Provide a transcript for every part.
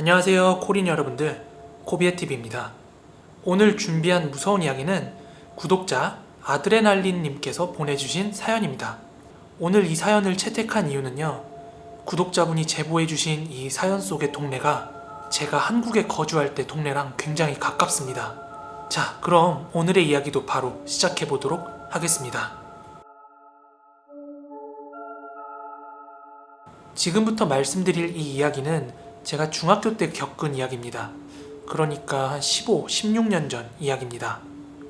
안녕하세요 코린 여러분들. 코비에TV입니다. 오늘 준비한 무서운 이야기는 구독자 아드레날린님께서 보내주신 사연입니다. 오늘 이 사연을 채택한 이유는요 구독자분이 제보해주신 이 사연 속의 동네가 제가 한국에 거주할 때 동네랑 굉장히 가깝습니다. 자 그럼 오늘의 이야기도 바로 시작해보도록 하겠습니다. 지금부터 말씀드릴 이 이야기는 제가 중학교 때 겪은 이야기입니다. 그러니까 한 15, 16년 전 이야기입니다.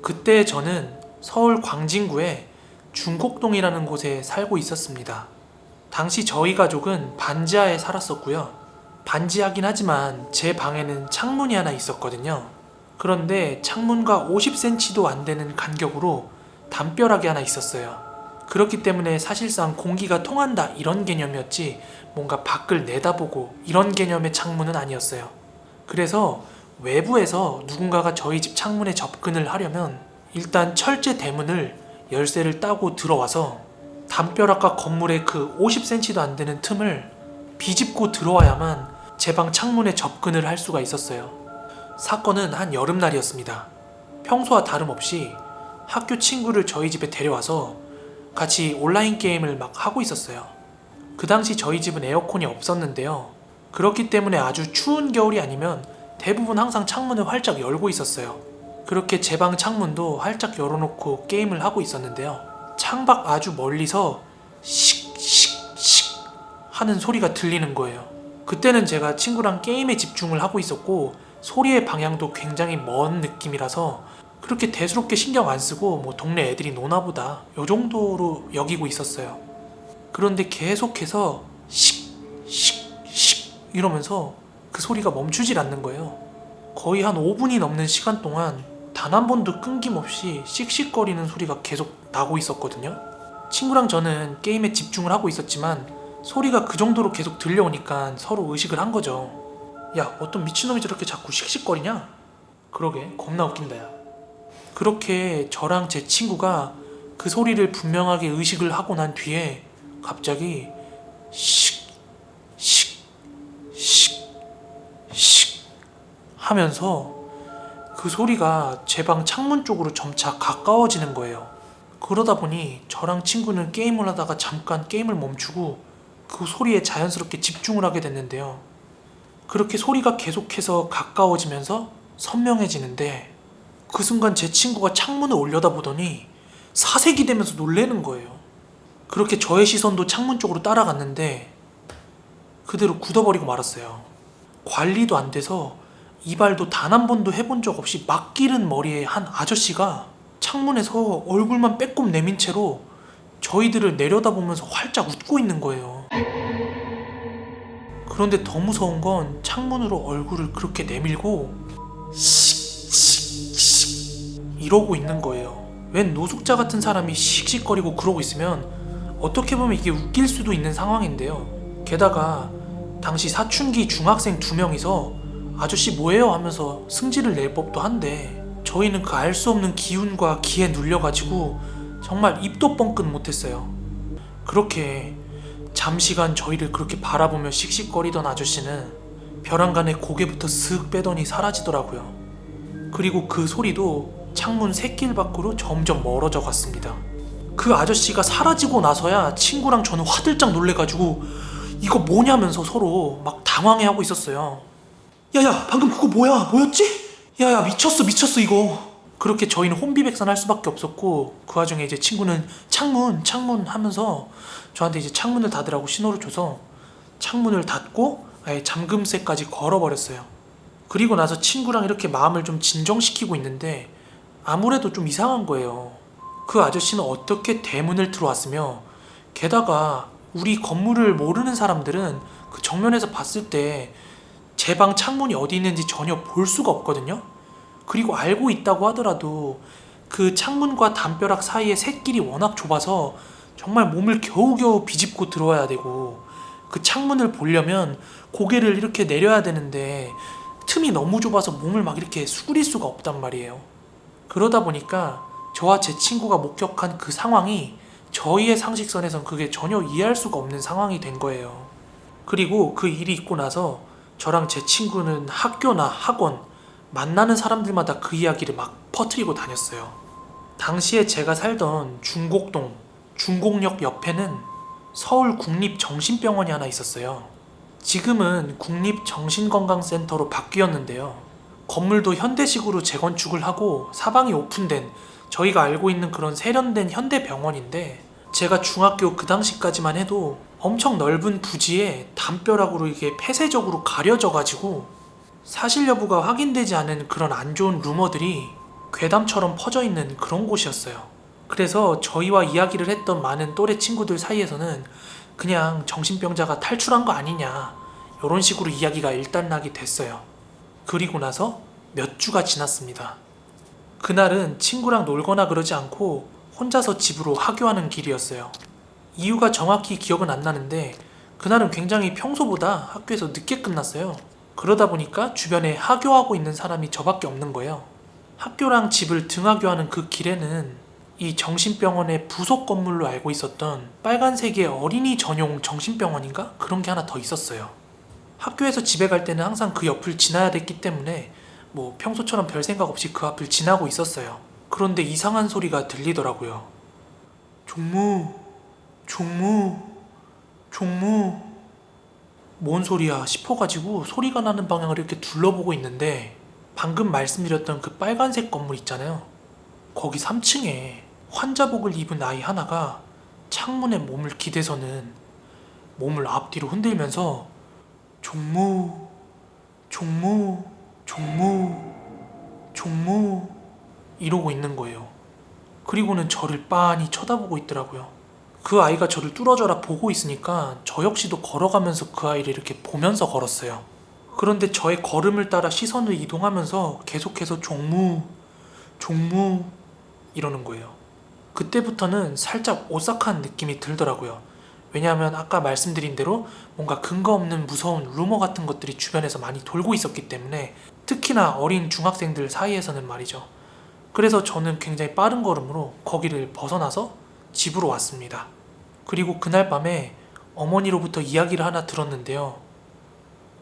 그때 저는 서울 광진구에 중곡동이라는 곳에 살고 있었습니다. 당시 저희 가족은 반지하에 살았었고요. 반지하긴 하지만 제 방에는 창문이 하나 있었거든요. 그런데 창문과 50cm도 안 되는 간격으로 담벼락이 하나 있었어요. 그렇기 때문에 사실상 공기가 통한다 이런 개념이었지 뭔가 밖을 내다보고 이런 개념의 창문은 아니었어요. 그래서 외부에서 누군가가 저희 집 창문에 접근을 하려면 일단 철제 대문을 열쇠를 따고 들어와서 담벼락과 건물의 그 50cm도 안 되는 틈을 비집고 들어와야만 제 방 창문에 접근을 할 수가 있었어요. 사건은 한 여름날이었습니다. 평소와 다름없이 학교 친구를 저희 집에 데려와서 같이 온라인 게임을 막 하고 있었어요. 그 당시 저희 집은 에어컨이 없었는데요. 그렇기 때문에 아주 추운 겨울이 아니면 대부분 항상 창문을 활짝 열고 있었어요. 그렇게 제 방 창문도 활짝 열어놓고 게임을 하고 있었는데요. 창밖 아주 멀리서 씩씩씩 하는 소리가 들리는 거예요. 그때는 제가 친구랑 게임에 집중을 하고 있었고 소리의 방향도 굉장히 먼 느낌이라서 그렇게 대수롭게 신경 안 쓰고 뭐 동네 애들이 노나보다 요 정도로 여기고 있었어요. 그런데 계속해서 씩씩씩 이러면서 그 소리가 멈추질 않는 거예요. 거의 한 5분이 넘는 시간 동안 단 한 번도 끊김없이 씩씩거리는 소리가 계속 나고 있었거든요. 친구랑 저는 게임에 집중을 하고 있었지만 소리가 그 정도로 계속 들려오니까 서로 의식을 한 거죠. 야, 어떤 미친놈이 저렇게 자꾸 씩씩거리냐? 그러게, 겁나 웃긴다, 야. 그렇게 저랑 제 친구가 그 소리를 분명하게 의식을 하고 난 뒤에 갑자기 식, 식, 식, 식 하면서 그 소리가 제 방 창문 쪽으로 점차 가까워지는 거예요. 그러다 보니 저랑 친구는 게임을 하다가 잠깐 게임을 멈추고 그 소리에 자연스럽게 집중을 하게 됐는데요. 그렇게 소리가 계속해서 가까워지면서 선명해지는데 그 순간 제 친구가 창문을 올려다보더니 사색이 되면서 놀래는 거예요. 그렇게 저의 시선도 창문 쪽으로 따라갔는데 그대로 굳어버리고 말았어요. 관리도 안 돼서 이발도 단 한 번도 해본 적 없이 막 기른 머리에 한 아저씨가 창문에서 얼굴만 빼꼼 내민 채로 저희들을 내려다보면서 활짝 웃고 있는 거예요. 그런데 더 무서운 건 창문으로 얼굴을 그렇게 내밀고 이러고 있는 거예요. 웬 노숙자 같은 사람이 씩씩거리고 그러고 있으면 어떻게 보면 이게 웃길 수도 있는 상황인데요. 게다가 당시 사춘기 중학생 두 명이서 아저씨 뭐예요 하면서 승질을 낼 법도 한데 저희는 그 알 수 없는 기운과 기에 눌려가지고 정말 입도 뻥끗 못했어요. 그렇게 잠시간 저희를 그렇게 바라보며 씩씩거리던 아저씨는 벼랑간에 고개부터 슥 빼더니 사라지더라고요. 그리고 그 소리도 창문 새길 밖으로 점점 멀어져 갔습니다. 그 아저씨가 사라지고 나서야 친구랑 저는 화들짝 놀래가지고 이거 뭐냐면서 서로 막 당황해하고 있었어요. 야야 방금 그거 뭐야 뭐였지? 야야 미쳤어 미쳤어 이거. 그렇게 저희는 혼비백산 할 수밖에 없었고 그 와중에 이제 친구는 창문 창문 하면서 저한테 이제 창문을 닫으라고 신호를 줘서 창문을 닫고 아예 잠금쇠까지 걸어버렸어요. 그리고 나서 친구랑 이렇게 마음을 좀 진정시키고 있는데 아무래도 좀 이상한 거예요. 그 아저씨는 어떻게 대문을 들어왔으며 게다가 우리 건물을 모르는 사람들은 그 정면에서 봤을 때 제 방 창문이 어디 있는지 전혀 볼 수가 없거든요. 그리고 알고 있다고 하더라도 그 창문과 담벼락 사이의 샛길이 워낙 좁아서 정말 몸을 겨우겨우 비집고 들어와야 되고 그 창문을 보려면 고개를 이렇게 내려야 되는데 틈이 너무 좁아서 몸을 막 이렇게 수그릴 수가 없단 말이에요. 그러다 보니까 저와 제 친구가 목격한 그 상황이 저희의 상식선에선 그게 전혀 이해할 수가 없는 상황이 된 거예요. 그리고 그 일이 있고 나서 저랑 제 친구는 학교나 학원, 만나는 사람들마다 그 이야기를 막 퍼뜨리고 다녔어요. 당시에 제가 살던 중곡동, 중곡역 옆에는 서울 국립정신병원이 하나 있었어요. 지금은 국립정신건강센터로 바뀌었는데요. 건물도 현대식으로 재건축을 하고 사방이 오픈된 저희가 알고 있는 그런 세련된 현대 병원인데 제가 중학교 그 당시까지만 해도 엄청 넓은 부지에 담벼락으로 이게 폐쇄적으로 가려져 가지고 사실 여부가 확인되지 않은 그런 안 좋은 루머들이 괴담처럼 퍼져 있는 그런 곳이었어요. 그래서 저희와 이야기를 했던 많은 또래 친구들 사이에서는 그냥 정신병자가 탈출한 거 아니냐 이런 식으로 이야기가 일단락이 됐어요. 그리고 나서 몇 주가 지났습니다. 그날은 친구랑 놀거나 그러지 않고 혼자서 집으로 하교하는 길이었어요. 이유가 정확히 기억은 안 나는데 그날은 굉장히 평소보다 학교에서 늦게 끝났어요. 그러다 보니까 주변에 하교하고 있는 사람이 저밖에 없는 거예요. 학교랑 집을 등하교하는 그 길에는 이 정신병원의 부속 건물로 알고 있었던 빨간색의 어린이 전용 정신병원인가? 그런 게 하나 더 있었어요. 학교에서 집에 갈 때는 항상 그 옆을 지나야 됐기 때문에 뭐 평소처럼 별 생각 없이 그 앞을 지나고 있었어요. 그런데 이상한 소리가 들리더라고요. 종무, 종무, 종무. 뭔 소리야 싶어가지고 소리가 나는 방향을 이렇게 둘러보고 있는데 방금 말씀드렸던 그 빨간색 건물 있잖아요. 거기 3층에 환자복을 입은 아이 하나가 창문에 몸을 기대서는 몸을 앞뒤로 흔들면서 종무, 종무, 종무, 종무 이러고 있는 거예요. 그리고는 저를 빤히 쳐다보고 있더라고요. 그 아이가 저를 뚫어져라 보고 있으니까 저 역시도 걸어가면서 그 아이를 이렇게 보면서 걸었어요. 그런데 저의 걸음을 따라 시선을 이동하면서 계속해서 종무, 종무 이러는 거예요. 그때부터는 살짝 오싹한 느낌이 들더라고요. 왜냐하면 아까 말씀드린 대로 뭔가 근거 없는 무서운 루머 같은 것들이 주변에서 많이 돌고 있었기 때문에 특히나 어린 중학생들 사이에서는 말이죠. 그래서 저는 굉장히 빠른 걸음으로 거기를 벗어나서 집으로 왔습니다. 그리고 그날 밤에 어머니로부터 이야기를 하나 들었는데요.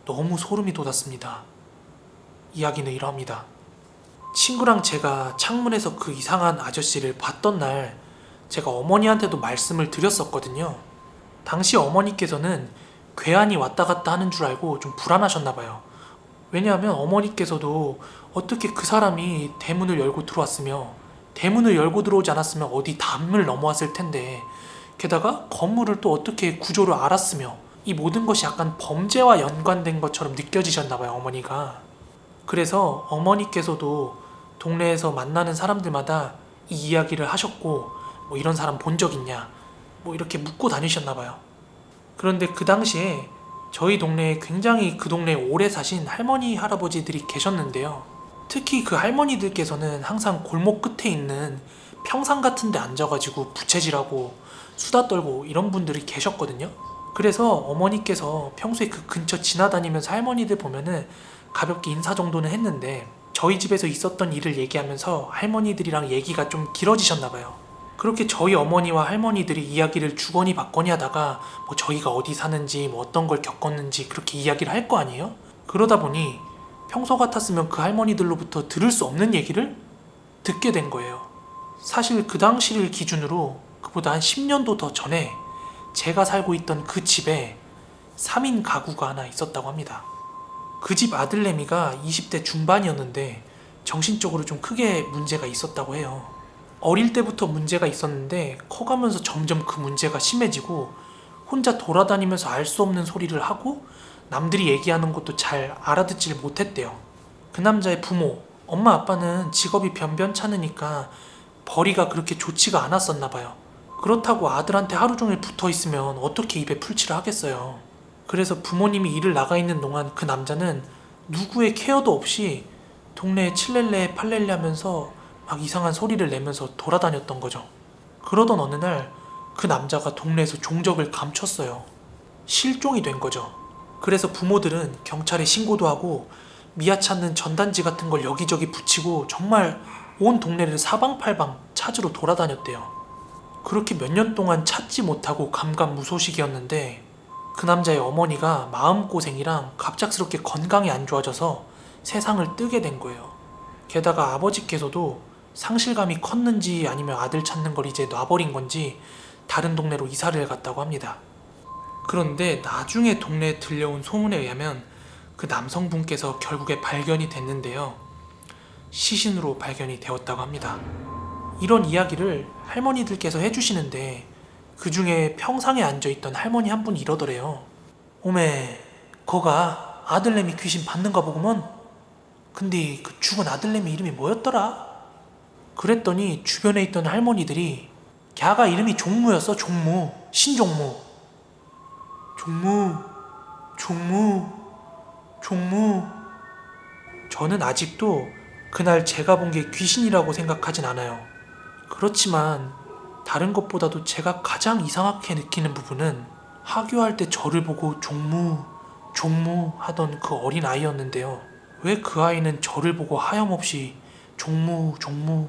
너무 소름이 돋았습니다. 이야기는 이러합니다. 친구랑 제가 창문에서 그 이상한 아저씨를 봤던 날 제가 어머니한테도 말씀을 드렸었거든요. 당시 어머니께서는 괴한이 왔다 갔다 하는 줄 알고 좀 불안하셨나 봐요. 왜냐하면 어머니께서도 어떻게 그 사람이 대문을 열고 들어왔으며 대문을 열고 들어오지 않았으면 어디 담을 넘어왔을 텐데 게다가 건물을 또 어떻게 구조를 알았으며 이 모든 것이 약간 범죄와 연관된 것처럼 느껴지셨나 봐요 어머니가 그래서 어머니께서도 동네에서 만나는 사람들마다 이 이야기를 하셨고 뭐 이런 사람 본 적 있냐 뭐 이렇게 묻고 다니셨나 봐요 그런데 그 당시에 저희 동네에 굉장히 그 동네에 오래 사신 할머니 할아버지들이 계셨는데요 특히 그 할머니들께서는 항상 골목 끝에 있는 평상 같은 데 앉아가지고 부채질하고 수다 떨고 이런 분들이 계셨거든요. 그래서 어머니께서 평소에 그 근처 지나다니면서 할머니들 보면은 가볍게 인사 정도는 했는데 저희 집에서 있었던 일을 얘기하면서 할머니들이랑 얘기가 좀 길어지셨나 봐요. 그렇게 저희 어머니와 할머니들이 이야기를 주거니 받거니 하다가 뭐 저희가 어디 사는지 뭐 어떤 걸 겪었는지 그렇게 이야기를 할 거 아니에요? 그러다 보니 평소 같았으면 그 할머니들로부터 들을 수 없는 얘기를 듣게 된 거예요. 사실 그 당시를 기준으로 그보다 한 10년도 더 전에 제가 살고 있던 그 집에 3인 가구가 하나 있었다고 합니다. 그 집 아들내미가 20대 중반이었는데 정신적으로 좀 크게 문제가 있었다고 해요. 어릴 때부터 문제가 있었는데 커가면서 점점 그 문제가 심해지고 혼자 돌아다니면서 알 수 없는 소리를 하고 남들이 얘기하는 것도 잘 알아듣질 못했대요. 그 남자의 부모, 엄마 아빠는 직업이 변변찮으니까 벌이가 그렇게 좋지가 않았었나 봐요. 그렇다고 아들한테 하루 종일 붙어 있으면 어떻게 입에 풀칠을 하겠어요. 그래서 부모님이 일을 나가 있는 동안 그 남자는 누구의 케어도 없이 동네에 칠렐레 팔렐레 하면서 막 이상한 소리를 내면서 돌아다녔던 거죠. 그러던 어느 날 그 남자가 동네에서 종적을 감췄어요. 실종이 된 거죠. 그래서 부모들은 경찰에 신고도 하고 미아 찾는 전단지 같은 걸 여기저기 붙이고 정말 온 동네를 사방팔방 찾으러 돌아다녔대요. 그렇게 몇 년 동안 찾지 못하고 감감무소식이었는데 그 남자의 어머니가 마음고생이랑 갑작스럽게 건강이 안 좋아져서 세상을 뜨게 된 거예요. 게다가 아버지께서도 상실감이 컸는지 아니면 아들 찾는 걸 이제 놔버린 건지 다른 동네로 이사를 갔다고 합니다. 그런데 나중에 동네에 들려온 소문에 의하면 그 남성분께서 결국에 발견이 됐는데요. 시신으로 발견이 되었다고 합니다. 이런 이야기를 할머니들께서 해주시는데 그 중에 평상에 앉아있던 할머니 한 분이 이러더래요. 오메, 거가 아들내미 귀신 받는가 보구먼. 근데 그 죽은 아들내미 이름이 뭐였더라? 그랬더니 주변에 있던 할머니들이 걔가 이름이 종무였어, 종무. 신종무. 종무, 종무, 종무. 저는 아직도 그날 제가 본 게 귀신이라고 생각하진 않아요. 그렇지만 다른 것보다도 제가 가장 이상하게 느끼는 부분은 하교할 때 저를 보고 종무, 종무 하던 그 어린 아이였는데요. 왜 그 아이는 저를 보고 하염없이 종무, 종무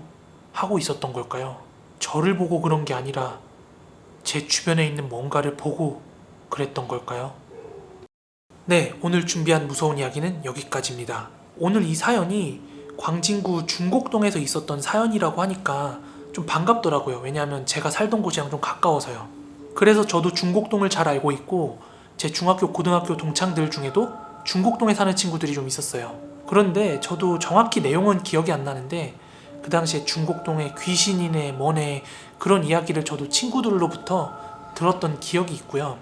하고 있었던 걸까요? 저를 보고 그런 게 아니라 제 주변에 있는 뭔가를 보고 그랬던 걸까요? 네, 오늘 준비한 무서운 이야기는 여기까지입니다. 오늘 이 사연이 광진구 중곡동에서 있었던 사연이라고 하니까 좀 반갑더라고요. 왜냐하면 제가 살던 곳이랑 좀 가까워서요. 그래서 저도 중곡동을 잘 알고 있고 제 중학교, 고등학교 동창들 중에도 중곡동에 사는 친구들이 좀 있었어요. 그런데 저도 정확히 내용은 기억이 안 나는데 그 당시에 중곡동에 귀신이네 뭐네 그런 이야기를 저도 친구들로부터 들었던 기억이 있고요.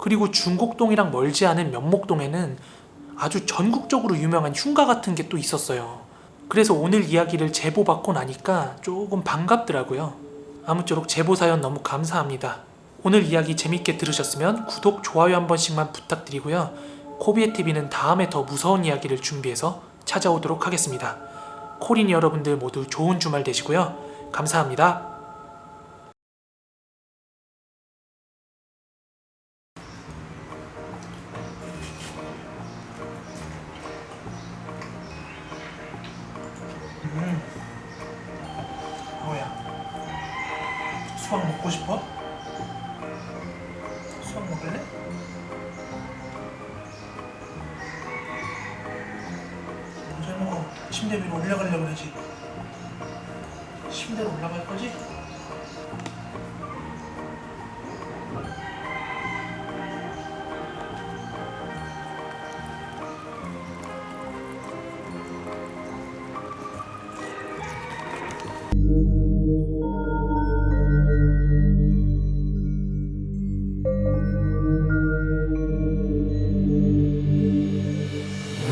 그리고 중곡동이랑 멀지 않은 면목동에는 아주 전국적으로 유명한 흉가 같은 게 또 있었어요. 그래서 오늘 이야기를 제보받고 나니까 조금 반갑더라고요. 아무쪼록 제보 사연 너무 감사합니다. 오늘 이야기 재밌게 들으셨으면 구독, 좋아요 한 번씩만 부탁드리고요. 코비의 TV는 다음에 더 무서운 이야기를 준비해서 찾아오도록 하겠습니다. 코린 여러분들 모두 좋은 주말 되시고요. 감사합니다. 뭐야? 수박 먹고 싶어? 침대 위로 올라가려고 그러지? 침대로 올라갈 거지?